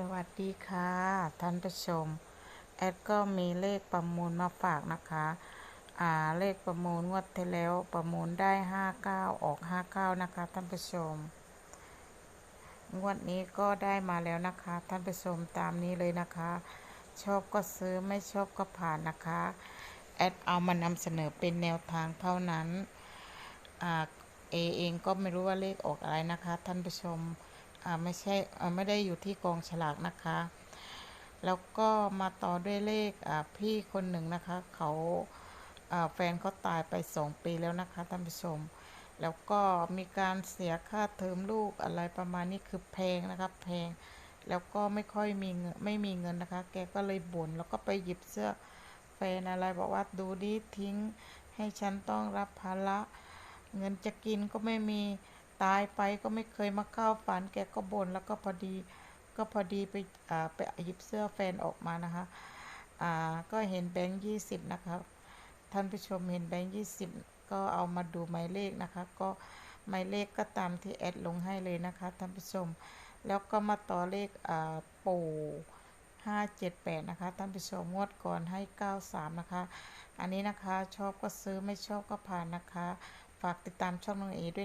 สวัสดีค่ะ ท่านผู้ชม แอดก็มีเลขประมูลมาฝากนะคะ อ่าเลขประมูลงวดที่แล้วประมูลได้59ออก59นะคะ ท่านผู้ชม งวดนี้ก็ได้มาแล้วนะคะ ท่านผู้ชมตามนี้เลยนะคะ ชอบก็ซื้อไม่ชอบก็ผ่านนะคะ แอดเอามานำเสนอเป็นแนวทางเท่านั้น อ่าเอเองก็ไม่รู้ว่าเลขออกอะไรนะคะ ท่านผู้ชม ไม่ใช่ไม่ได้อยู่ที่กองฉลากนะคะ แล้วก็มาต่อด้วยเลขพี่คนหนึ่งนะคะ เขาแฟนเขาตายไปสองปีแล้วนะคะท่านผู้ชม แล้วก็มีการเสียค่าเทอมลูกอะไรประมาณนี้คือแพงนะครับแพง แล้วก็ไม่ค่อยมีเงินไม่มีเงินนะคะ แกก็เลยบ่นแล้วก็ไปหยิบเสื้อแฟนอะไรบอกว่าดูดิทิ้งให้ฉันต้องรับภาระเงินจะกินก็ไม่มี ตายไปก็ไม่เคยมาเข้าฝัน แกก็บ่นแล้วก็พอดี ก็พอดีไปอ่าไปหยิบเสื้อแฟนออกมานะคะ อ่าก็เห็นแบงค์ยี่สิบนะคะท่านผู้ชมเห็นแบงค์ยี่สิบก็เอามาดูหมายเลขนะคะ ก็หมายเลขก็ตามที่แอดลงให้เลยนะคะท่านผู้ชม แล้วก็มาต่อเลขอ่าปู่ห้าเจ็ดแปดนะคะท่านผู้ชมงวดก่อนให้เก้าสามนะคะ อันนี้นะคะชอบก็ซื้อไม่ชอบก็ผ่านนะคะ ฝากติดตามช่องน้องเอด้วย